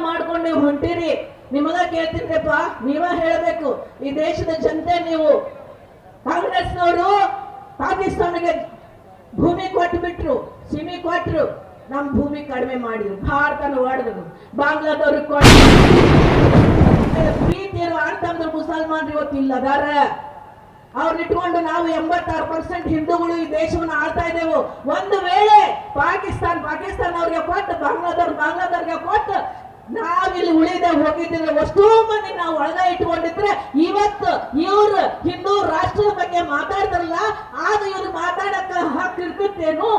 ಮಾಡ್ಕೊಂಡು ನೀವು ಹೊಂಟೀರಿ. ನಿಮಗ ಕೇಳ್ತಿದ್ರಪ್ಪ ನೀವ ಹೇಳಬೇಕು. ಈ ದೇಶದ ಜನತೆ ನೀವು. ಕಾಂಗ್ರೆಸ್ನವರು ಪಾಕಿಸ್ತಾನಿಗೆ ಭೂಮಿ ಕೊಟ್ಟು ಬಿಟ್ರು ಸಿಮಿ ಕೊಟ್ರು. ನಮ್ ಭೂಮಿ ಕಡಿಮೆ ಮಾಡಿದ್ರು. ಭಾರತನ ಹೊಡೆದ್ರು ಬಾಂಗ್ಲಾದವ್ರಿಗೆ ಕೊಟ್ಟು ಪ್ರೀತಿ ಅಂದ್ರೆ ಮುಸಲ್ಮಾನ್ರು ಇವತ್ತು ಇಲ್ಲ ಅದಾರ ಅವ್ರನ್ನ ಇಟ್ಕೊಂಡು ನಾವು ಎಂಬತ್ತಾರು ಪರ್ಸೆಂಟ್ ಹಿಂದೂಗಳು ಈ ದೇಶವನ್ನು ಆಳ್ತಾ ಇದ್ದೇವೆ. ಒಂದು ವೇಳೆ ಪಾಕಿಸ್ತಾನ ಪಾಕಿಸ್ತಾನ ಅವ್ರಿಗೆ ಕೊಟ್ಟು, ಬಾಂಗ್ಲಾದವ್ರು, ಬಾಂಗ್ಲಾದವ್ರಿಗೆ ಕೊಟ್ಟು ನಾವಿಲ್ಲಿ ಉಳಿದ ಹೋಗಿದ್ದಿದ್ರೆ ಅಷ್ಟೋ ಮಂದಿ ನಾವು ಒಳಗ ಇಟ್ಕೊಂಡಿದ್ರೆ ಇವತ್ತು ಇವ್ರು ಹಿಂದೂ ರಾಷ್ಟ್ರದ ಬಗ್ಗೆ ಮಾತಾಡ್ತಾರಲ್ಲ, ಆಗ ಇವ್ರು ಮಾತಾಡಕ್ಕ ಹಾಕಿರ್ತೇನು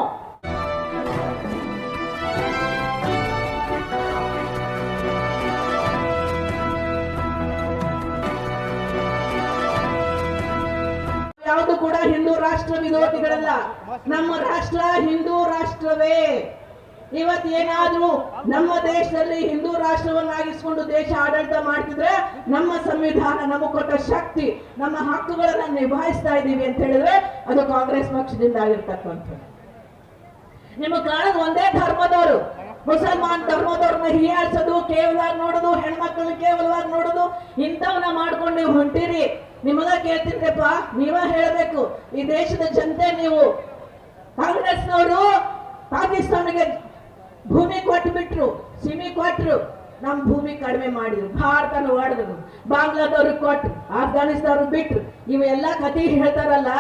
ಯಾವುದು ಕೂಡ ಹಿಂದೂ ರಾಷ್ಟ್ರ ವಿರೋಧಿಗಳಲ್ಲ. ನಮ್ಮ ರಾಷ್ಟ್ರ ಹಿಂದೂ ರಾಷ್ಟ್ರವೇ. ಇವತ್ತು ಏನಾದ್ರೂ ನಮ್ಮ ದೇಶದಲ್ಲಿ ಹಿಂದೂ ರಾಷ್ಟ್ರವನ್ನಾಗಿಸ್ಕೊಂಡು ದೇಶ ಆಡಳಿತ ಮಾಡ್ತಿದ್ರೆ ನಮ್ಮ ಸಂವಿಧಾನ ನಮಗೆ ಕೊಟ್ಟ ಶಕ್ತಿ, ನಮ್ಮ ಹಕ್ಕುಗಳನ್ನ ನಿಭಾಯಿಸ್ತಾ ಇದ್ದೀವಿ ಅಂತ ಹೇಳಿದ್ರೆ ಅದು ಕಾಂಗ್ರೆಸ್ ಪಕ್ಷದಿಂದ ಆಗಿರ್ತಕ್ಕಂಥದ್ದು. ನಿಮಗೆ ಕಾಣೋದು ಒಂದೇ ಧರ್ಮದವರು, ಮುಸಲ್ಮಾನ್ ಧರ್ಮದವ್ರನ್ನ ಹೀಯಾಳಿಸೋದು ಕೇವಲ ನೋಡೋದು ಹೆಣ್ಮಕ್ಳ ಕೇವಲವಾಗಿ ನೋಡೋದು ಇಂಥವನ್ನ ಮಾಡ್ಕೊಂಡು ನೀವು ಹೊಂಟಿರಿ. ನಿಮಗ ಕೇಳ್ತಿದ್ರಪ್ಪ, ನೀವ ಹೇಳ್ಬೇಕು, ಈ ದೇಶದ ಜನತೆ ನೀವು ಕಾಂಗ್ರೆಸ್ನವರು ಪಾಕಿಸ್ತಾನಿಗೆ ಭೂಮಿ ಕೊಟ್ಟು ಬಿಟ್ರು ಸಿಮಿ ಕೊಟ್ರು ನಮ್ಮ ಭೂಮಿ ಕಡಿಮೆ ಮಾಡಿದ್ರು, ಭಾರತನ ಹೊಡೆದ್ರು ಬಾಂಗ್ಲಾದವ್ರಿಗೆ ಕೊಟ್ರು ಆಫ್ಘಾನಿಸ್ತಾನ ಬಿಟ್ರು. ಇವೆಲ್ಲ ಕಥೆ ಹೇಳ್ತಾರಲ್ಲ,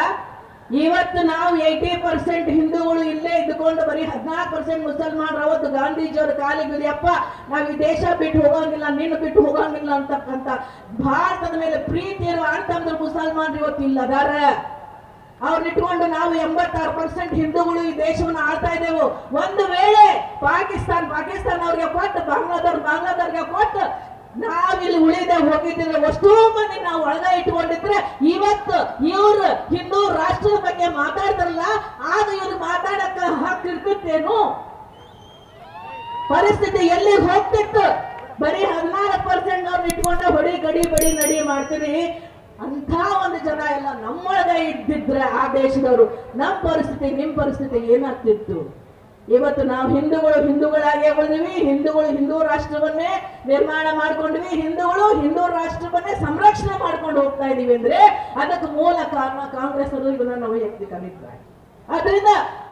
ಇವತ್ತು ನಾವು ಏಯ್ಟಿ ಪರ್ಸೆಂಟ್ ಹಿಂದೂಗಳು ಇಲ್ಲೇ ಇದ್ದುಕೊಂಡು ಬರೀ ಹದಿನಾಲ್ಕು ಪರ್ಸೆಂಟ್ ಮುಸಲ್ಮಾನರು, ಅವತ್ತು ಗಾಂಧೀಜಿಯವರ ಕಾಲಿಗೆ ಅಪ್ಪ ನಾವು ಈ ದೇಶ ಬಿಟ್ಟು ಹೋಗಂಗಿಲ್ಲ, ನೀನು ಬಿಟ್ಟು ಹೋಗಂಗಿಲ್ಲ ಅಂತಕ್ಕಂಥ ಭಾರತದ ಮೇಲೆ ಪ್ರೀತಿ ಇರುವ ಅಂತಂದ್ರೆ ಮುಸಲ್ಮಾನರು ಇವತ್ತು ಇಲ್ಲ ಅದಾರ ಅವ್ರನ್ನ ಇಟ್ಕೊಂಡು ನಾವು ಎಂಬತ್ತಾರು ಪರ್ಸೆಂಟ್ ಹಿಂದೂಗಳು ಈ ದೇಶವನ್ನು ಆಳ್ತಾ ಇದ್ದೇವೆ. ಒಂದು ವೇಳೆ ಪಾಕಿಸ್ತಾನ ಪಾಕಿಸ್ತಾನ ಅವ್ರಿಗೆ ಕೊಟ್ಟು, ಬಾಂಗ್ಲಾದವ್ರು ಬಾಂಗ್ಲಾದವ್ರಿಗೆ ಕೊಟ್ಟು ನಾವಿಲ್ಲಿ ಉಳಿದೆ ಹೋಗಿದ್ದಿಲ್ಲ ಅಷ್ಟೋ ಮಂದಿ ನಾವು ಒಳಗ ಇಟ್ಕೊಂಡಿದ್ರೆ ಇವತ್ತು ಇವ್ರು ಹಿಂದೂ ರಾಷ್ಟ್ರದ ಬಗ್ಗೆ ಮಾತಾಡ್ತಾರಲ್ಲ, ಆಗ ಇವ್ರು ಮಾತಾಡಕ್ಕ ಹಕ್ಕು ಇರ್ತೇನು ಪರಿಸ್ಥಿತಿ ಎಲ್ಲಿ ಹೋಗ್ತಿತ್ತು? ಬರೀ ಹದಿನಾಲ್ಕು ಪರ್ಸೆಂಟ್ ಅವ್ರನ್ನ ಇಟ್ಕೊಂಡ ಹೊಡಿ ಗಡಿ ಬಡಿ ನಡಿ ಮಾಡ್ತೀರಿ ಅಂತ ಒಂದು ಜನ ಎಲ್ಲ ನಮ್ಮೊಳಗ ಇದ್ದಿದ್ರೆ ಆ ದೇಶದವರು ನಮ್ಮ ಪರಿಸ್ಥಿತಿ, ನಿಮ್ ಪರಿಸ್ಥಿತಿ ಏನಾಗ್ತಿತ್ತು? ಇವತ್ತು ನಾವು ಹಿಂದೂಗಳು ಹಿಂದೂಗಳಾಗೇ ಉಳಿದ್ವಿ, ಹಿಂದೂಗಳು ಹಿಂದೂ ರಾಷ್ಟ್ರವನ್ನೇ ನಿರ್ಮಾಣ ಮಾಡ್ಕೊಂಡ್ವಿ, ಹಿಂದೂಗಳು ಹಿಂದೂ ರಾಷ್ಟ್ರವನ್ನೇ ಸಂರಕ್ಷಣೆ ಮಾಡ್ಕೊಂಡು ಹೋಗ್ತಾ ಇದೀವಿ ಅಂದ್ರೆ ಅದಕ್ಕೆ ಮೂಲ ಕಾರಣ ಕಾಂಗ್ರೆಸ್ ಇವನ್ನ ನಾವು ವೈಯಕ್ತಿಕ ಅಭಿಪ್ರಾಯ. ಅದರಿಂದ